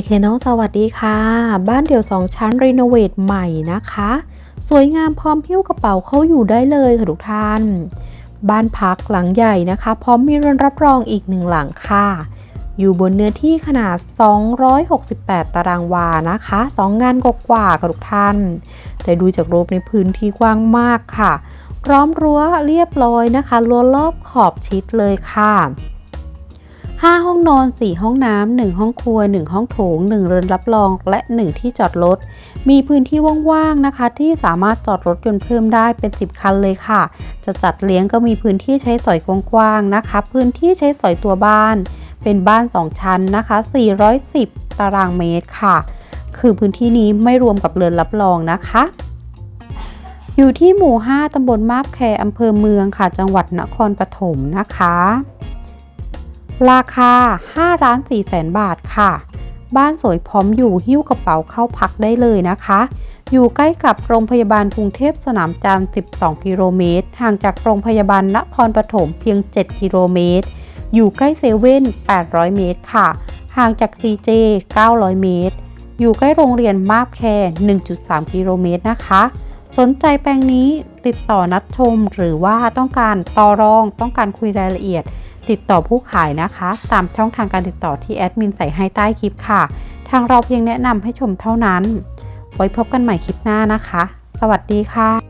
เคโนสวัสดีค่ะ บ้านเดี่ยว2ชั้นรีโนเวทใหม่นะคะ สวยงามพร้อมหิ้วกระเป๋าเข้าอยู่ได้เลยค่ะทุกท่าน บ้านพักหลังใหญ่นะคะ พร้อมมีเรือนรับรองอีกหนึ่งหลังค่ะ อยู่บนเนื้อที่ขนาด 268 ตารางวานะคะ 2 งานกว่าค่ะทุกท่าน แต่ดูจากรูปในพื้นที่กว้างมากค่ะ พร้อมรั้วเรียบร้อยนะคะรั้วรอบขอบชิดเลยค่ะ 5 ห้องนอน 4 ห้องน้ำ 1 ห้องครัว 1 ห้องโถง 1 เรือนรับรอง และ 1 ที่จอดรถ มีพื้นที่ว่างๆนะคะ ที่สามารถจอดรถยนต์เพิ่มได้เป็น 10 คันเลยค่ะ จะจัดเลี้ยงก็มีพื้นที่ใช้สอยกว้างๆนะคะ พื้นที่ใช้สอยตัวบ้าน เป็นบ้าน 2 ชั้นนะคะ 410 ตารางเมตรค่ะ คือพื้นที่นี้ไม่รวมกับเรือนรับรองนะคะอยู่ที่หมู่ 5 ตำบลมาบแคอำเภอเมืองค่ะ จังหวัดนครปฐมนะคะ ราคา 5 ล้าน4แสนบาทค่ะ บ้านสวยพร้อมอยู่หิ้วกระเป๋าเข้าพักได้เลยนะคะ อยู่ใกล้กับโรงพยาบาลกรุงเทพสนามจันทร์ 12 กิโลเมตร ห่างจากโรงพยาบาลนครปฐมเพียง 7 กิโลเมตร อยู่ใกล้เซเว่น 800 เมตรค่ะ ห่างจาก CJ 900 เมตร อยู่ใกล้โรงเรียนมาบแค 1.3 กิโลเมตรนะคะ สนใจแปลงนี้ติดต่อนัดชมหรือว่าต้องการต่อรองต้องการคุยรายละเอียด ติดต่อผู้ขายนะคะ ตามช่องทางการติดต่อที่แอดมินใส่ให้ใต้คลิปค่ะ ทางเราเพียงแนะนำให้ชมเท่านั้น ไว้พบกันใหม่คลิปหน้านะคะ สวัสดีค่ะ